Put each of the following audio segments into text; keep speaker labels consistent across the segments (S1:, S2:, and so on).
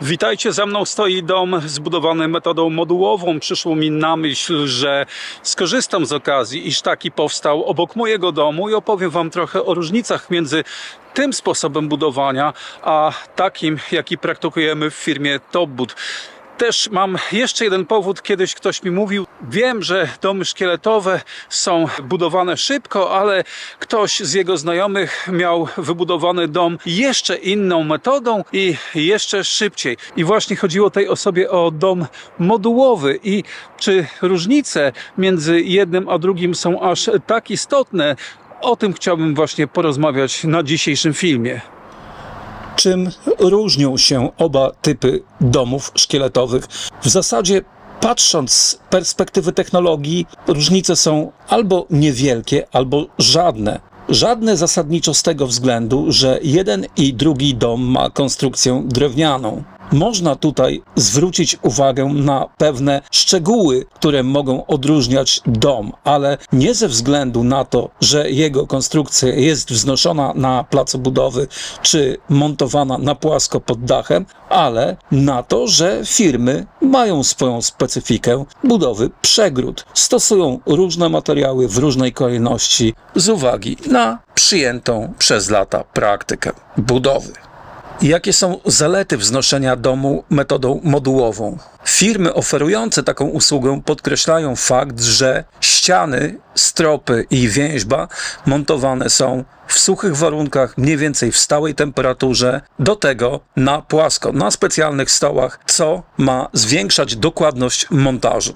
S1: Witajcie, za mną stoi dom zbudowany metodą modułową. Przyszło mi na myśl, że skorzystam z okazji, iż taki powstał obok mojego domu i opowiem Wam trochę o różnicach między tym sposobem budowania, a takim, jaki praktykujemy w firmie Topbud. Też mam jeszcze jeden powód. Kiedyś ktoś mi mówił, wiem, że domy szkieletowe są budowane szybko, ale ktoś z jego znajomych miał wybudowany dom jeszcze inną metodą i jeszcze szybciej. I właśnie chodziło tej osobie o dom modułowy. I czy różnice między jednym a drugim są aż tak istotne? O tym chciałbym właśnie porozmawiać na dzisiejszym filmie. Czym różnią się oba typy domów szkieletowych? W zasadzie, patrząc z perspektywy technologii, różnice są albo niewielkie, albo żadne. Żadne zasadniczo z tego względu, że jeden i drugi dom ma konstrukcję drewnianą. Można tutaj zwrócić uwagę na pewne szczegóły, które mogą odróżniać dom, ale nie ze względu na to, że jego konstrukcja jest wznoszona na placu budowy czy montowana na płasko pod dachem, ale na to, że firmy mają swoją specyfikę budowy przegród. Stosują różne materiały w różnej kolejności z uwagi na przyjętą przez lata praktykę budowy. Jakie są zalety wznoszenia domu metodą modułową? Firmy oferujące taką usługę podkreślają fakt, że ściany, stropy i więźba montowane są w suchych warunkach, mniej więcej w stałej temperaturze, do tego na płasko, na specjalnych stołach, co ma zwiększać dokładność montażu.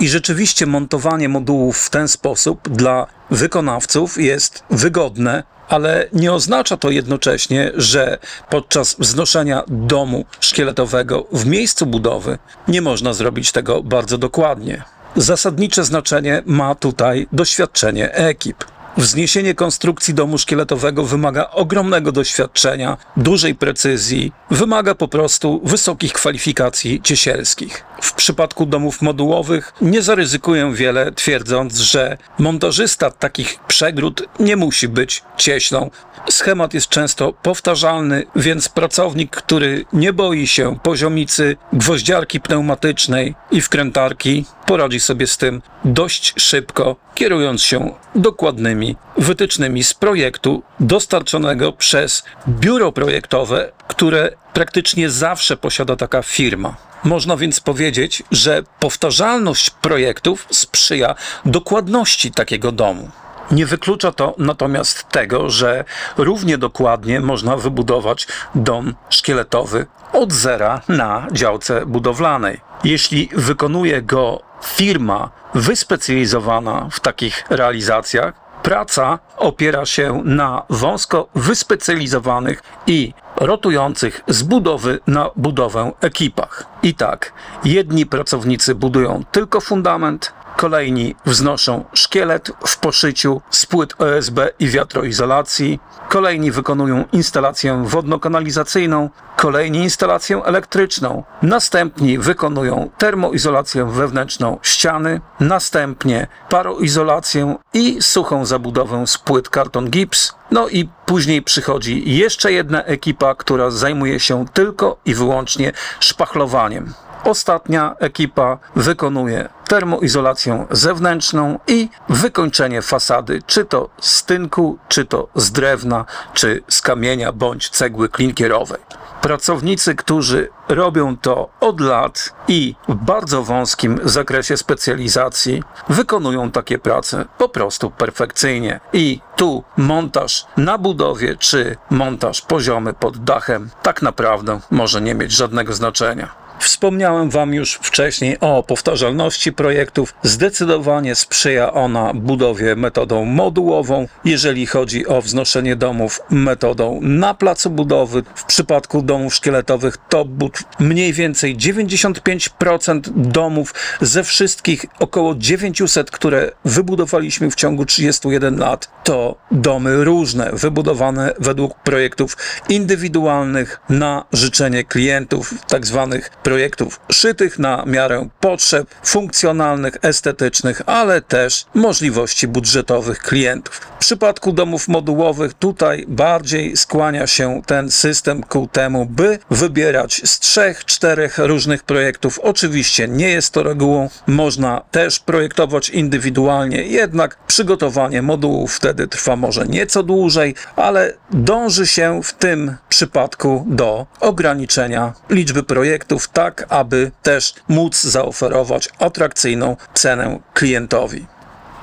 S1: I rzeczywiście montowanie modułów w ten sposób dla wykonawców jest wygodne, ale nie oznacza to jednocześnie, że podczas wznoszenia domu szkieletowego w miejscu budowy nie można zrobić tego bardzo dokładnie. Zasadnicze znaczenie ma tutaj doświadczenie ekip. Wzniesienie konstrukcji domu szkieletowego wymaga ogromnego doświadczenia, dużej precyzji, wymaga po prostu wysokich kwalifikacji ciesielskich. W przypadku domów modułowych nie zaryzykuję wiele, twierdząc, że montażysta takich przegród nie musi być cieślą. Schemat jest często powtarzalny, więc pracownik, który nie boi się poziomicy, gwoździarki pneumatycznej i wkrętarki, poradzi sobie z tym dość szybko, kierując się dokładnymi wytycznymi z projektu dostarczonego przez biuro projektowe, które praktycznie zawsze posiada taka firma. Można więc powiedzieć, że powtarzalność projektów sprzyja dokładności takiego domu. Nie wyklucza to natomiast tego, że równie dokładnie można wybudować dom szkieletowy od zera na działce budowlanej. Jeśli wykonuje go firma wyspecjalizowana w takich realizacjach, praca opiera się na wąsko wyspecjalizowanych i rotujących z budowy na budowę ekipach. I tak, jedni pracownicy budują tylko fundament, kolejni wznoszą szkielet w poszyciu z płyt OSB i wiatroizolacji, kolejni wykonują instalację wodno-kanalizacyjną, kolejni instalację elektryczną, następni wykonują termoizolację wewnętrzną ściany, następnie paroizolację i suchą zabudowę z płyt karton gips, no i później przychodzi jeszcze jedna ekipa, która zajmuje się tylko i wyłącznie szpachlowaniem. Ostatnia ekipa wykonuje termoizolację zewnętrzną i wykończenie fasady, czy to z tynku, czy to z drewna, czy z kamienia bądź cegły klinkierowej. Pracownicy, którzy robią to od lat i w bardzo wąskim zakresie specjalizacji, wykonują takie prace po prostu perfekcyjnie. I tu montaż na budowie, czy montaż poziomy pod dachem, tak naprawdę może nie mieć żadnego znaczenia. Wspomniałem Wam już wcześniej o powtarzalności projektów. Zdecydowanie sprzyja ona budowie metodą modułową, jeżeli chodzi o wznoszenie domów metodą na placu budowy. W przypadku domów szkieletowych to but mniej więcej 95% domów ze wszystkich około 900, które wybudowaliśmy w ciągu 31 lat, to domy różne, wybudowane według projektów indywidualnych na życzenie klientów, tak zwanych projektów szytych na miarę potrzeb funkcjonalnych, estetycznych, ale też możliwości budżetowych klientów. W przypadku domów modułowych tutaj bardziej skłania się ten system ku temu, by wybierać z trzech, czterech różnych projektów. Oczywiście nie jest to regułą, można też projektować indywidualnie, jednak przygotowanie modułów wtedy trwa może nieco dłużej, ale dąży się w tym przypadku do ograniczenia liczby projektów, tak aby też móc zaoferować atrakcyjną cenę klientowi.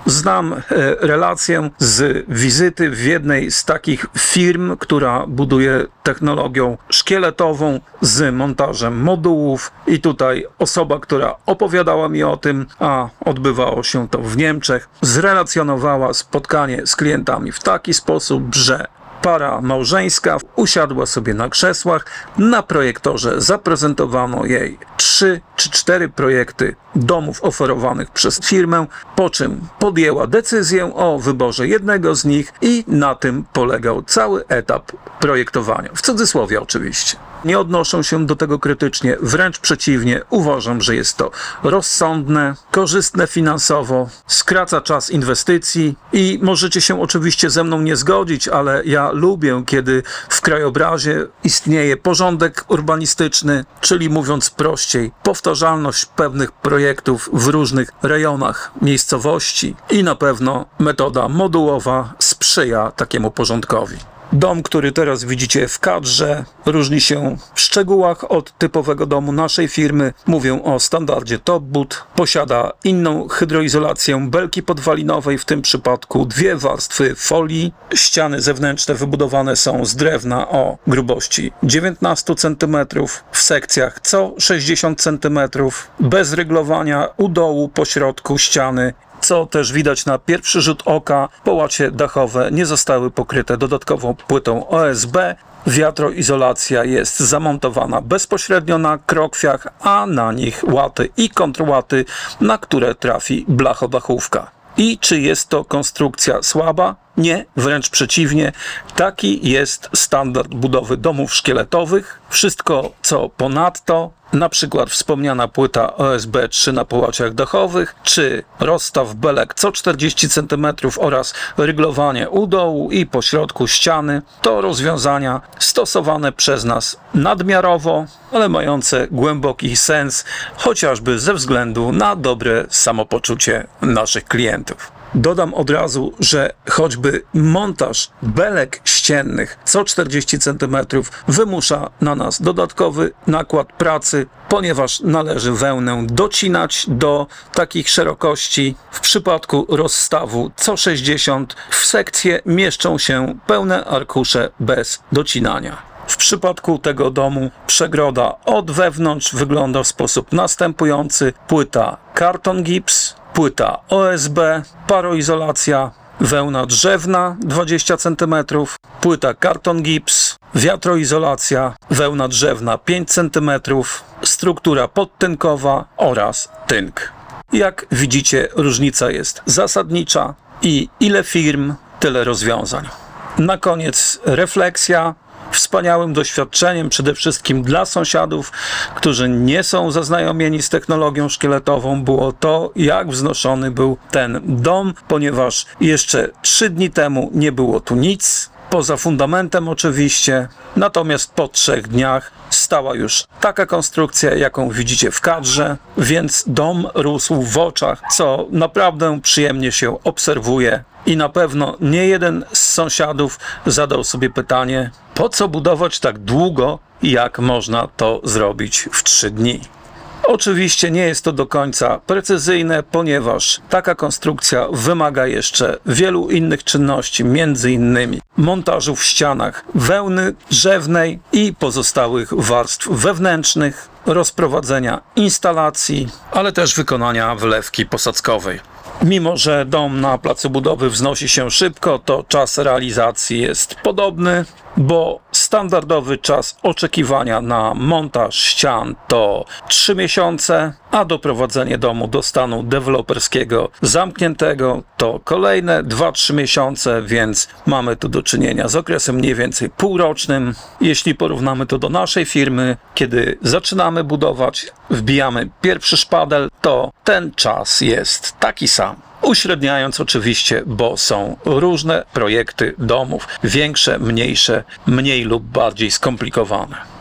S1: Znam e, relację z wizyty w jednej z takich firm, która buduje technologią szkieletową z montażem modułów. I tutaj osoba, która opowiadała mi o tym, a odbywało się to w Niemczech, zrelacjonowała spotkanie z klientami w taki sposób, że para małżeńska usiadła sobie na krzesłach. Na projektorze zaprezentowano jej trzy czy cztery projekty domów oferowanych przez firmę, po czym podjęła decyzję o wyborze jednego z nich i na tym polegał cały etap projektowania. W cudzysłowie oczywiście. Nie odnoszę się do tego krytycznie, wręcz przeciwnie, uważam, że jest to rozsądne, korzystne finansowo, skraca czas inwestycji i możecie się oczywiście ze mną nie zgodzić, ale ja lubię, kiedy w krajobrazie istnieje porządek urbanistyczny, czyli mówiąc prościej, powtarzalność pewnych projektów w różnych rejonach miejscowości i na pewno metoda modułowa sprzyja takiemu porządkowi. Dom, który teraz widzicie w kadrze, różni się w szczegółach od typowego domu naszej firmy. Mówię o standardzie Top Boot. Posiada inną hydroizolację belki podwalinowej, w tym przypadku dwie warstwy folii. Ściany zewnętrzne wybudowane są z drewna o grubości 19 cm, w sekcjach co 60 cm, bez ryglowania u dołu, po środku ściany co też widać na pierwszy rzut oka, połacie dachowe nie zostały pokryte dodatkową płytą OSB. Wiatroizolacja jest zamontowana bezpośrednio na krokwiach, a na nich łaty i kontrłaty, na które trafi blachodachówka. I czy jest to konstrukcja słaba? Nie, wręcz przeciwnie. Taki jest standard budowy domów szkieletowych. Wszystko, co ponadto, na przykład wspomniana płyta OSB 3 na połaciach dachowych, czy rozstaw belek co 40 cm oraz ryglowanie u dołu i pośrodku ściany, to rozwiązania stosowane przez nas nadmiarowo, ale mające głęboki sens, chociażby ze względu na dobre samopoczucie naszych klientów. Dodam od razu, że choćby montaż belek ściennych co 40 cm wymusza na nas dodatkowy nakład pracy, ponieważ należy wełnę docinać do takich szerokości. W przypadku rozstawu co 60 w sekcję mieszczą się pełne arkusze bez docinania. W przypadku tego domu przegroda od wewnątrz wygląda w sposób następujący. Płyta karton gips, płyta OSB, paroizolacja, wełna drzewna 20 cm, płyta karton gips, wiatroizolacja, wełna drzewna 5 cm, struktura podtynkowa oraz tynk. Jak widzicie, różnica jest zasadnicza i ile firm, tyle rozwiązań. Na koniec refleksja wspaniałym doświadczeniem, przede wszystkim dla sąsiadów, którzy nie są zaznajomieni z technologią szkieletową, było to, jak wznoszony był ten dom, ponieważ jeszcze trzy dni temu nie było tu nic, poza fundamentem oczywiście. Natomiast po trzech dniach stała już taka konstrukcja, jaką widzicie w kadrze, więc dom rósł w oczach, co naprawdę przyjemnie się obserwuje. I na pewno nie jeden z sąsiadów zadał sobie pytanie, po co budować tak długo, jak można to zrobić w trzy dni. Oczywiście nie jest to do końca precyzyjne, ponieważ taka konstrukcja wymaga jeszcze wielu innych czynności, między innymi montażu w ścianach wełny drzewnej i pozostałych warstw wewnętrznych, rozprowadzenia instalacji, ale też wykonania wlewki posadzkowej. Mimo, że dom na placu budowy wznosi się szybko, to czas realizacji jest podobny. Bo standardowy czas oczekiwania na montaż ścian to 3 miesiące, a doprowadzenie domu do stanu deweloperskiego zamkniętego to kolejne 2-3 miesiące, więc mamy tu do czynienia z okresem mniej więcej półrocznym. Jeśli porównamy to do naszej firmy, kiedy zaczynamy budować, wbijamy pierwszy szpadel, to ten czas jest taki sam. Uśredniając oczywiście, bo są różne projekty domów, większe, mniejsze, mniej lub bardziej skomplikowane.